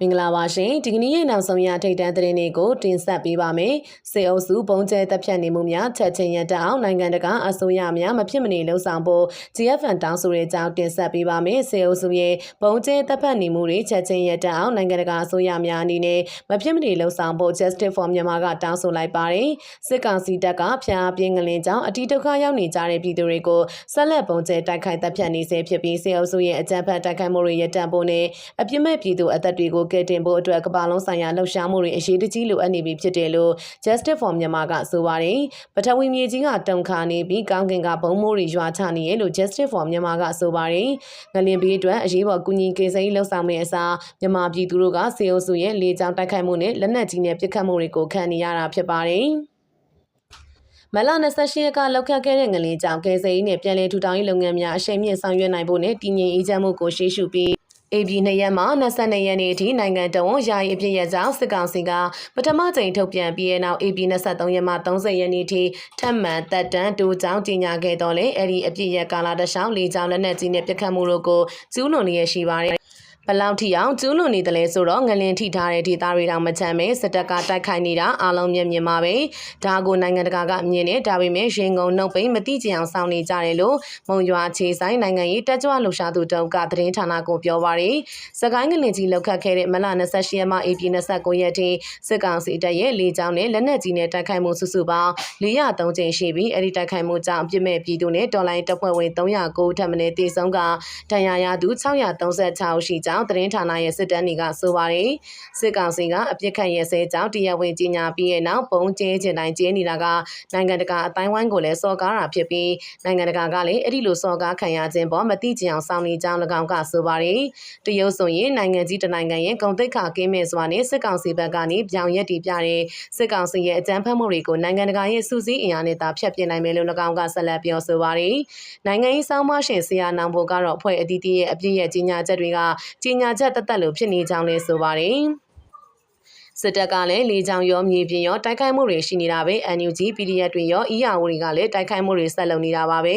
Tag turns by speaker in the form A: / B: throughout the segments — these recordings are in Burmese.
A: မင်္ဂလာပါရှင်ဒီကနေ့ရဲ့နောက်ဆုံးရထိတ်တန်းသတင်းတွေကိုတင်ဆက်ပေးပါမယ်စေအုပ်စုဘုံကျဲတပ်ဖြတ်နေမှုများချက်ချင်းရတအောင်နိုင်ငံတကာအစိုးရများမဖြစ်မနေလှုံ့ဆော်ဖို့ GFN တောင်းဆိုတဲ့အကြောင်းတင်ဆက်ပေးပါမယ်စေအုပ်စုရဲ့ဘုံကျဲတပ်ဖြတ်နေမှုတွေချက်ချင်းရတအောင်နိုင်ငံတကာအစိုးရများအနေနဲ့မဖြစ်မနေလှုံ့ဆော်ဖို့ Justice for Myanmar ကတောင်းဆိုလိုက်ပါတယ်စစ်ကောင်စီတပ်ကဖျားပြင်းကလင်းကြောင်းအတီဒုက္ခရောက်နေကြတဲ့ပြည်သူတွေကိုဆက်လက်ဘုံကျဲတိုက်ခိုက်တပ်ဖြတ်နေစေဖြစ်ပြီးစေအုပ်စုရဲ့အကြမ်းဖက်တိုက်ခိုက်မှုတွေရပ်တန့်ဖို့နဲ့အပြစ်မဲ့ပြည်သူအသက်တွေကိုကယ်တင်ဖို့အတွက်ကမ္ဘာလုံးဆိုင်ရာလှုပ်ရှားမှုတွေအရေးတကြီးလိုအပ်နေပြီဖြစ်တယ်လို့ Justice for Myanmar ကဆိုပါတယ်။ပထဝီမြေကြီးကတုံခါနေပြီးကောင်းကင်ကဘုံမိုးတွေရွာချနေရလို့ Justice for Myanmar ကဆိုပါတယ်။ငလင်ဘေးအတွက်အရေးပေါ်ကူညီကေစိမ်းလှုပ်ဆောင်မယ့်အစားမြန်မာပြည်သူတို့ကစေအုပ်စုရဲ့လေကြောင်းတိုက်ခိုက်မှုနဲ့လက်နက်ကြီးနဲ့ပစ်ခတ်မှုတွေကိုခံနေရတာဖြစ်ပါတယ်။မလ28ရက်ကလောက်ခတ်ခဲ့တဲ့ငလင်ကြောင့်ကယ်ဆယ်ရေးနဲ့ပြည်내ထူထောင်ရေးလုပ်ငန်းများအရှိန်မြင့်ဆောင်ရွက်နိုင်ဖို့နဲ့တည်ငြိမ်အေးချမ်းမှုကိုရှေ့ရှုပြီး AB နှစ်ရက်မှ22ရက်နေ့အထိနိုင်ငံတော်ဝန်ယာယီအပြည့်ရကြောင်းစစ်ကောင်စီကပထမကြိမ်ထုတ်ပြန်ပြီးတဲ့နောက် AB 23ရက်မှ30ရက်နေ့အထိထပ်မံတက်တန်းတိုးကြောင်းကြီးညာခဲ့တော့လေအဲ့ဒီအပြည့်ရကာလာတခြားလေးကြောင်းလက်နက်ကြီးနဲ့ပြစ်ခတ်မှုတို့ကိုကျူးလွန်နေရရှိပါတယ် ဘလောက်ထိအောင်ကျူးလွန်နေတယ်လဲဆိုတော့ငလင်ထိထားတဲ့ဒေသတွေတောင်မချမ်းပဲစစ်တပ်ကတိုက်ခိုက်နေတာအားလုံးမြင်မြင်ပါပဲဒါကိုနိုင်ငံတကာကမြင်နေဒါပေမဲ့ရင်ကုန်နှုတ်ပိန်မတိကျအောင်စောင့်နေကြတယ်လို့မုံရွာခြေဆိုင်နိုင်ငံရေးတက်ကြွလှူရှာသူတုံးကသတင်းဌာနကိုပြောပါရယ်စကိုင်းငလင်ကြီးလောက်ခတ်ခဲ့တဲ့မလ28ရက်မှ AP 29ရက်ထိစစ်ကောင်စီတပ်ရဲ့လေကြောင်းနဲ့လက်နက်ကြီးနဲ့တိုက်ခိုက်မှုစုစုပေါင်း403ကြိမ်ရှိပြီးအဲ့ဒီတိုက်ခိုက်မှုကြောင့်အပြစ်မဲ့ပြည်သူနဲ့တော်လိုင်းတပ်ဖွဲ့ဝင်309ထပ်မံတေဆုံးကဒဏ်ရာရသူ636ရှိကြောင်းကြောင်းသတင်းဌာနရဲ့စစ်တမ်းတွေကဆိုပါတယ်စစ်ကောင်စီကအပြစ်ခတ်ရဲစဲကြောင်းတရားဝင်ကြီးညာပြီးတဲ့နောက်ပုံကျဲကျင်တိုင်းကျဲနေတာကနိုင်ငံတကာအတိုင်းဝိုင်းကိုလည်းစော်ကားတာဖြစ်ပြီးနိုင်ငံတကာကလည်းအဲ့ဒီလိုစော်ကားခံရခြင်းပေါ်မတိကျအောင်စောင့်နေကြောင်း၎င်းကဆိုပါတယ်တရုတ်ဆိုရင်နိုင်ငံကြီးတစ်နိုင်ငံရဲ့ဂုံတိတ်ခါကင်းမဲ့စွာနဲ့စစ်ကောင်စီဘက်ကနေပြောင်ရက်တီပြတဲ့စစ်ကောင်စီရဲ့အကြမ်းဖက်မှုတွေကိုနိုင်ငံတကာရဲ့စူးစီးအင်အားနဲ့သာဖျက်ပစ်နိုင်မယ်လို့၎င်းကဆက်လက်ပြောဆိုပါတယ်နိုင်ငံရေးဆောင်းမရှင်ဆရာနောင်ဘိုကတော့အဖွဲ့အသီးသီးရဲ့အပြည့်ရဲ့ကြီးညာချက်တွေကကြီးညာချက်တသက်လို့ဖြစ်နေကြောင်းလည်းဆိုပါတယ်စစ်တပ်ကလည်းလေကြောင်းရောမြေပြင်ရောတိုက်ခိုက်မှုတွေရှိနေတာပဲ NUG PDF တွေရော EAO တွေကလည်းတိုက်ခိုက်မှုတွေဆက်လုပ်နေတာပါပဲ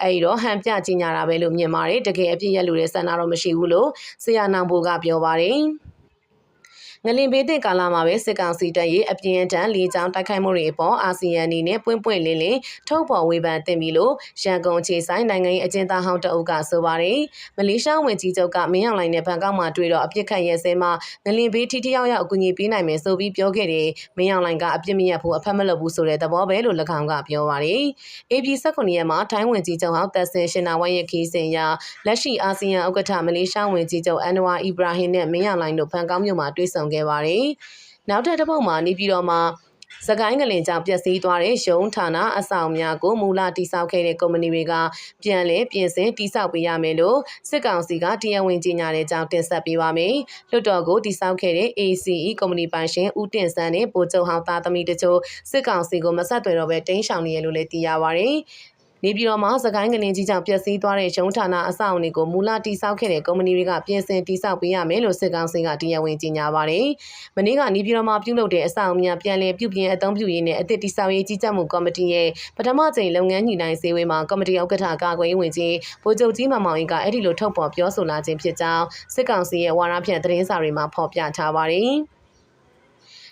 A: အဲဒီတော့ဟန်ပြကြီးညာတာပဲလို့မြင်ပါတယ်တကယ်အပြည့်ရလူတဲ့ဆန္ဒတော့မရှိဘူးလို့ဆရာနောင်ဘူကပြောပါတယ် ငလင်ဘေးတဲ့ကာလမှာပဲစစ်ကောင်စီတပ်ရဲ့အပြင်းထန်လေကြောင်းတိုက်ခိုက်မှုတွေအပေါ်အာဆီယံအနေနဲ့ပွင့်ပွင့်လင်းလင်းထုတ်ဖော်ဝေဖန်တင်ပြီလို့ရန်ကုန်ခြေဆိုင်နိုင်ငံရေးအကျဉ်းသားဟောင်းတအုပ်ကဆိုပါတယ်။မလေးရှားဝန်ကြီးချုပ်ကမင်းအောင်လှိုင်နဲ့ဘန်ကောက်မှာတွေ့တော့အပြစ်ခတ်ရဲစဲမှာငလင်ဘေးထိထိရောက်ရောက်အကူအညီပေးနိုင်မယ်ဆိုပြီးပြောခဲ့တယ်။မင်းအောင်လှိုင်ကအပြစ်မရဘူးအဖက်မလုပ်ဘူးဆိုတဲ့သဘောပဲလို့၎င်းကပြောပါတယ်။ AP 19ရက်မှာထိုင်းဝန်ကြီးချုပ်ဟောင်းတက်ဆင်ရှင်နာဝိုင်းရဲ့ခီးစဉ်ရလက်ရှိအာဆီယံဥက္ကဋ္ဌမလေးရှားဝန်ကြီးချုပ်အန်နဝါအီဘရာဟင်နဲ့မင်းအောင်လှိုင်တို့ဘန်ကောက်မြို့မှာတွေ့ဆုံခဲ့ပါတယ်။နောက်ထပ်တစ်ပုတ်မှာနေပြည်တော်မှာစကိုင်းကလင်ကြောင့်ပျက်စီးသွားတဲ့ရုံးဌာနအဆောင်များကိုမူလတိစောက်ခဲ့တဲ့ကုမ္ပဏီတွေကပြန်လည်ပြင်ဆင်တိစောက်ပေးရမယ်လို့စစ်ကောင်စီကတရားဝင်ကြေညာတဲ့အကြောင်းတင်ဆက်ပေးပါမယ်။လွှတ်တော်ကိုတိစောက်ခဲ့တဲ့ ACE ကုမ္ပဏီပိုင်ရှင်ဦးတင်စန်းနဲ့ဗိုလ်ချုပ်ဟောင်းသားသမီးတို့စစ်ကောင်စီကိုမဆက်သွယ်တော့ဘဲတင်းရှောင်နေရလို့လည်းသိရပါဗျ။ နေပြည်တော်မှာစကိုင်းကလင်းကြီးကြောင့်ပျက်စီးသွားတဲ့ရုံးဌာနအဆောက်အအုံတွေကိုမူလတိစောက်ခဲ့တဲ့ကုမ္ပဏီတွေကပြင်ဆင်တိစောက်ပေးရမယ်လို့စစ်ကောင်စီကတရားဝင်ကြေညာပါတယ်။မနေ့ကနေပြည်တော်မှာပြုလုပ်တဲ့အဆောက်အအုံများပြန်လည်ပြုပြင်အသုံးပြုရေးနဲ့အသစ်တိစောက်ရေးကြီးကြပ်မှုကော်မတီရဲ့ပထမကြိမ်လုပ်ငန်းညှိနှိုင်းစည်းဝေးမှာကော်မတီဥက္ကဋ္ဌကာကွယ်ရေးဝန်ကြီးဗိုလ်ချုပ်ကြီးမမောင်ရင်ကအဲ့ဒီလိုထုတ်ပေါ်ပြောဆိုလာခြင်းဖြစ်ကြောင်းစစ်ကောင်စီရဲ့ဝါရဖြန့်သတင်းစာတွေမှာဖော်ပြထားပါတယ်။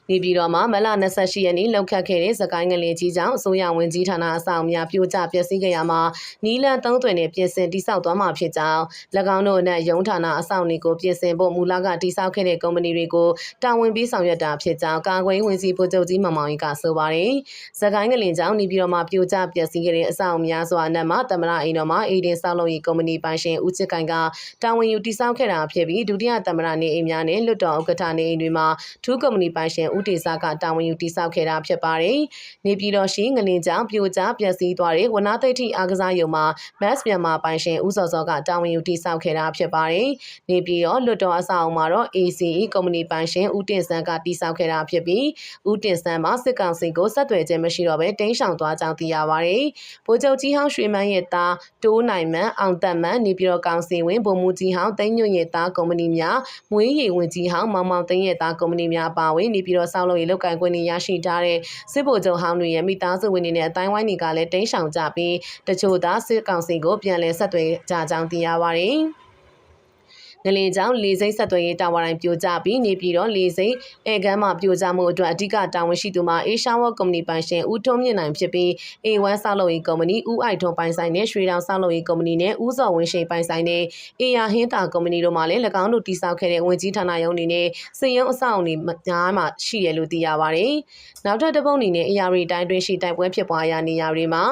A: နေပြည်တော်မှာမလ28ရက်နေ့လောက်ခတ်ခဲ့တဲ့စကိုင်းငလင်ကြီးကြောင့်အစိုးရဝင်ကြီးဌာနအဆောင်များပြိုကျပျက်စီးခဲ့ရမှာနီလန်သုံးသွင်းနဲ့ပြင်ဆင်တိစောက်သွားမှာဖြစ်ကြောင်း၎င်းတို့နဲ့ရုံးဌာနအဆောင်တွေကိုပြင်ဆင်ဖို့မူလကတိစောက်ခဲ့တဲ့ကုမ္ပဏီတွေကိုတာဝန်ပေးဆောင်ရွက်တာဖြစ်ကြောင်းကာကွယ်ဝင်စီဗိုလ်ချုပ်ကြီးမမောင်ရင်ကဆိုပါတယ်။စကိုင်းငလင်ကြောင့်နေပြည်တော်မှာပြိုကျပျက်စီးခဲ့တဲ့အဆောင်များစွာနဲ့မှတမရအိမ်တော်မှာအေဒင်ဆောက်လုပ်ရေးကုမ္ပဏီပိုင်ရှင်ဦးချစ်ကိုင်ကတာဝန်ယူတိစောက်ခဲ့တာဖြစ်ပြီးဒုတိယတမရနေအိမ်များနဲ့လွတ်တော်ဥက္ကဋ္ဌနေအိမ်တွေမှာထူးကုမ္ပဏီပိုင်ရှင်ဦးတေစာကတာဝန်ယူတိစောက်ခဲ့တာဖြစ်ပါတယ်။နေပြည်တော်ရှိငလင်ကြောင့်ပြိုကျပျက်စီးသွားတဲ့ဝနာသိတိအားကစားရုံမှာ Mass မြန်မာပိုင်ရှင်ဦးစောစောကတာဝန်ယူတိစောက်ခဲ့တာဖြစ်ပါတယ်။နေပြည်တော်လွတ်တော်အဆောက်အုံမှာတော့ ACE ကုမ္ပဏီပိုင်ရှင်ဦးတင်စန်းကတိစောက်ခဲ့တာဖြစ်ပြီးဦးတင်စန်းမှာစစ်ကောင်စီကိုဆက်သွယ်ခြင်းမရှိတော့ဘဲတင်းရှောင်သွားကြောင်းသိရပါတယ်။ဗိုလ်ချုပ်ကြီးဟောင်းရွှေမန်းရဲ့သားတိုးနိုင်မန်းအောင်သက်မန်းနေပြည်တော်ကောင်စီဝင်ဗိုလ်မှူးကြီးဟောင်းသိန်းညွန့်ရဲ့သားကုမ္ပဏီများမွေးရည်ဝင်ကြီးဟောင်းမောင်မောင်သိန်းရဲ့သားကုမ္ပဏီများပါဝင်နေပြည်တော်ဆောက်လုပ်ရေးလုပ်ကိုင်ခွင့်ရရှိထားတဲ့စစ်ဗိုလ်ချုပ်ဟောင်းတွေရဲ့မိသားစုဝင်တွေနဲ့အတိုင်းဝိုင်းတွေကလည်းတင်းရှောင်ကြပြီးတချို့သာစစ်ကောင်စီကိုပြန်လည်ဆက်သွယ်ကြကြောင်းသိရပါတယ်။ ငငလင်ကြောင့်လေစိမ့်ဆက်သွယ်ရေးတာဝါတိုင်းပြိုကျပြီးနေပြည်တော်လေစိမ့်အဲကမ်းမှာပြိုကျမှုအတွက်အဓိကတာဝန်ရှိသူမှာအေရှာဝတ်ကုမ္ပဏီပိုင်ရှင်ဦးထွန်းမြင့်နိုင်ဖြစ်ပြီး A1 ဆောက်လုပ်ရေးကုမ္ပဏီဦးအိုက်ထွန်းပိုင်ဆိုင်တဲ့ရွှေတောင်ဆောက်လုပ်ရေးကုမ္ပဏီနဲ့ဦးစော်ဝင်းရှိန်ပိုင်ဆိုင်တဲ့အေယာဟင်းတာကုမ္ပဏီတို့မှလည်း၎င်းတို့တည်ဆောက်ခဲ့တဲ့ဝင်ကြီးဌာနရုံးတွေနဲ့စည်ရုံအဆောက်အုံတွေများမှရှိရလို့သိရပါတယ်။နောက်ထပ်တစ်ပုတ်အနေနဲ့အရာရီတိုင်းတွင်းရှိတိုက်ပွဲဖြစ်ပွားရာနေရာတွေမှာ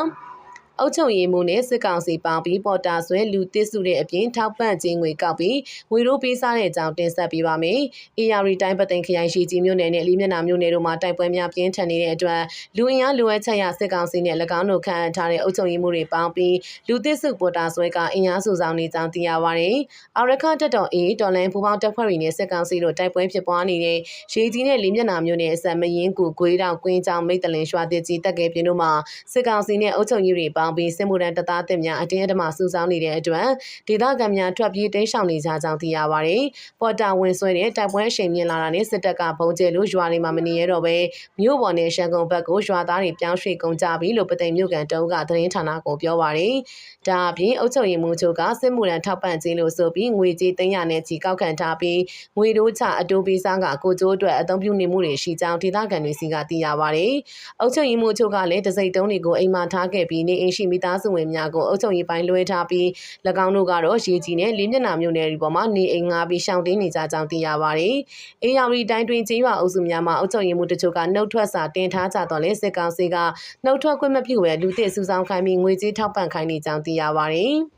A: အုတ်ချုပ်ရည်မှုနဲ့စစ်ကောင်စီပေါင်းပြီးပေါ်တာဆွဲလူတစ်စုတဲ့အပြင်ထောက်ပံ့ခြင်းငွေကောက်ပြီးငွေတို့ပေးစားတဲ့အကြောင်းတင်ဆက်ပေးပါမယ်။ AR တိုင်းပသိမ်ခရိုင်ရှိကြီးမြို့နယ်နဲ့လီမျက်နှာမြို့နယ်တို့မှာတိုက်ပွဲများပြင်းထန်နေတဲ့အတွက်လူအင်အားလိုအပ်ချက်ရစစ်ကောင်စီနဲ့၎င်းတို့ခန့်အပ်ထားတဲ့အုပ်ချုပ်ရေးမှုတွေပေါင်းပြီးလူတစ်စုပေါ်တာဆွဲကအင်အားစုဆောင်နေကြောင်းသိရပါတယ်။အာရခတက်တော် A တော်လန်ပူပေါင်းတပ်ဖွဲ့တွေနဲ့စစ်ကောင်စီတို့တိုက်ပွဲဖြစ်ပွားနေတဲ့ရေကြီးနဲ့လီမျက်နှာမြို့နယ်အစမရင်ကူဂွေးတောင်ကွင်းချောင်းမိတ်တလင်ရွာတစ်ကြီးတက်ကဲပြင်းတို့မှာစစ်ကောင်စီနဲ့အုပ်ချုပ်ရေးတွေပေါင်းပြီးစစ်မှုထမ်းတပ်သားတင်များအတင်းအဓမ္မစုဆောင်းနေတဲ့အတွက်ဒေသခံများထွက်ပြေးတိမ်းရှောင်နေကြကြောင်းသိရပါတယ်။ပေါ်တာဝင်ဆွဲတဲ့တိုက်ပွဲအရှိန်မြင့်လာတာနဲ့စစ်တပ်ကဘုံကျဲလို့ရွာတွေမှာမနေရတော့ပဲမြို့ပေါ်နဲ့ရှန်ကုန်ဘက်ကိုရွာသားတွေပြောင်းရွှေ့ကုန်ကြပြီလို့ပသိမ်မြို့ကန်တုံးကသတင်းဌာနကိုပြောပါတယ်။ဒါအပြင်အုပ်ချုပ်ရေးမှူးချုပ်ကစစ်မှုထမ်းထောက်ပံ့ခြင်းလို့ဆိုပြီးငွေကြေးသိန်းရနဲ့ချီကောက်ခံထားပြီးငွေတိုးချအတိုးပေးစားကကိုကျိုးအတွက်အသုံးပြုနေမှုတွေရှိကြောင်းဒေသခံတွေစီကသိရပါတယ်။အုပ်ချုပ်ရေးမှူးချုပ်ကလည်းတစိမ့်တုံးတွေကိုအိမ်မှာထားခဲ့ပြီးနေအိမ်ရှိမိသားစုဝင်များကိုအုပ်ချုပ်ရေးပိုင်းလွှဲထားပြီး၎င်းတို့ကတော့ရေကြီးနဲ့လေးမျက်နှာမြို့နယ်တွေပေါ်မှာနေအိမ်ငါပြီးရှောင်တင်းနေကြကြောင်းသိရပါတယ်။အေယာရီတိုင်းတွင်ကျေးရွာအုပ်စုများမှာအုပ်ချုပ်ရေးမှူးတချို့ကနှုတ်ထွက်စာတင်ထားကြတော့လဲစစ်ကောင်စီကနှုတ်ထွက်ခွင့်မပြုဘဲလူသစ်စုဆောင်းခိုင်းပြီးငွေကြေးထောက်ပံ့ခိုင်းနေကြောင်းသိရပါတယ်။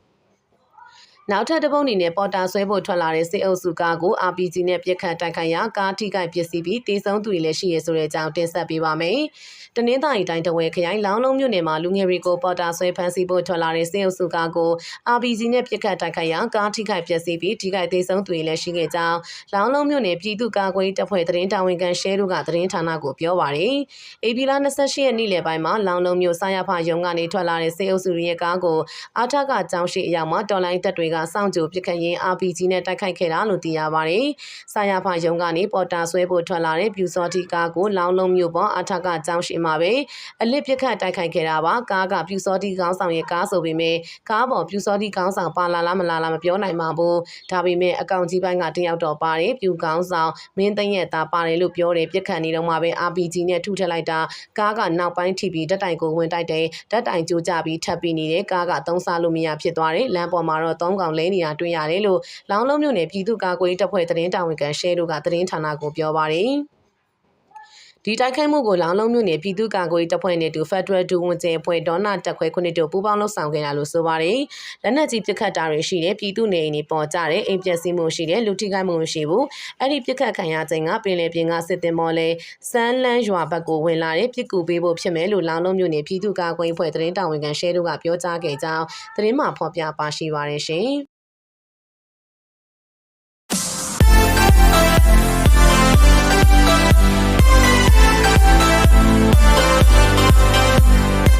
A: နောက်ထပ်တစ်ပုတ်အနေနဲ့ပေါ်တာဆွဲဖို့ထွက်လာတဲ့စစ်အုပ်စုကားကို RPG နဲ့ပြစ်ခတ်တိုက်ခိုက်ရာကားထိခိုက်ပစ္စည်းပြီးတေဆုံးသူတွေလည်းရှိရဆိုတဲ့အကြောင်းတင်ဆက်ပေးပါမယ်။တနင်္သာရီတိုင်းတဝဲခရိုင်လောင်းလုံးမြို့နယ်မှာလူငယ်တွေကိုပေါ်တာဆွဲဖမ်းဆီးဖို့ထွက်လာတဲ့စစ်အုပ်စုကားကို RPG နဲ့ပြစ်ခတ်တိုက်ခိုက်ရာကားထိခိုက်ပစ္စည်းပြီးထိခိုက်တေဆုံးသူတွေလည်းရှိခဲ့ကြောင်းလောင်းလုံးမြို့နယ်ပြည်သူ့ကာကွယ်တပ်ဖွဲ့သတင်းတာဝန်ခံရှဲတို့ကသတင်းဌာနကိုပြောပါရယ်။ AP လ28ရက်နေ့လယ်ပိုင်းမှာလောင်းလုံးမြို့ဆာရဖရုံကနေထွက်လာတဲ့စစ်အုပ်စုရဲ့ကားကိုအာထကကျောင်းရှိအရောက်မှာတော်လိုင်းတပ်တွေကစောင့်ကြိုပစ်ခတ်ရင်း RPG နဲ့တိုက်ခိုက်ခဲ့တာလို့သိရပါတယ်။ဆာယာဖရုံကနေပေါ်တာဆွဲဖို့ထွက်လာတဲ့ပြူစောတိကားကိုလောင်းလုံးမြို့ပေါ်အထကကျောင်းရှိမှာပဲအလစ်ပစ်ခတ်တိုက်ခိုက်ခဲ့တာပါ။ကားကပြူစောတိကောင်းဆောင်ရဲ့ကားဆိုပေမဲ့ကားပေါ်ပြူစောတိကောင်းဆောင်ပါလာလားမလာလားမပြောနိုင်ပါဘူး။ဒါပေမဲ့အကောင့်ကြီးပိုင်းကတယောက်တော့ပါတယ်ပြူကောင်းဆောင်မင်းသိန်းရဲ့သားပါတယ်လို့ပြောတယ်ပြစ်ခတ်နေတော့မှပဲ RPG နဲ့ထုထက်လိုက်တာကားကနောက်ပိုင်းထိပြီးတက်တိုင်ကိုဝင်တိုက်တယ်ဓာတ်တိုင်ကြိုးကြပြီးထပ်ပြီးနေတဲ့ကားကသုံးစားလို့မရဖြစ်သွားတယ်လမ်းပေါ်မှာတော့သုံးကောင်လဲနေတာတွေ့ရတယ်လို့လောင်းလုံးမြို့နယ်ပြည်သူ့ကာကွယ်တပ်ဖွဲ့သတင်းတာဝန်ခံရှဲတို့ကသတင်းဌာနကိုပြောပါတယ် ဒီတိုက်ခိုက်မှုကိုလောင်လုံးမြို့နယ်ပြည်သူ့ကာကွယ်တပ်ဖွဲ့နဲ့တူ Federal ဒူဝန်ကျဲဖွဲ့ဒေါနာတက်ခွဲခုနှစ်တို့ပူးပေါင်းလှုပ်ဆောင်ခဲ့တာလို့ဆိုပါတယ်။လက်နက်ကြီးပစ်ခတ်တာတွေရှိတဲ့ပြည်သူနေအိမ်တွေပေါ်ကြတဲ့အိမ်ပျက်စီးမှုရှိတဲ့လူထိခိုက်မှုမရှိဘူး။အဲ့ဒီပစ်ခတ်ခံရခြင်းကပင်လယ်ပြင်ကစစ်တင်မော်လဲစမ်းလန်းရွာဘက်ကိုဝင်လာတဲ့ပြစ်ကူပေးဖို့ဖြစ်မယ်လို့လောင်လုံးမြို့နယ်ပြည်သူ့ကာကွယ်ဖွဲ့သတင်းတာဝန်ခံရှဲတို့ကပြောကြားခဲ့ကြောင်းသတင်းမှဖော်ပြပါရှိပါတယ်ရှင်။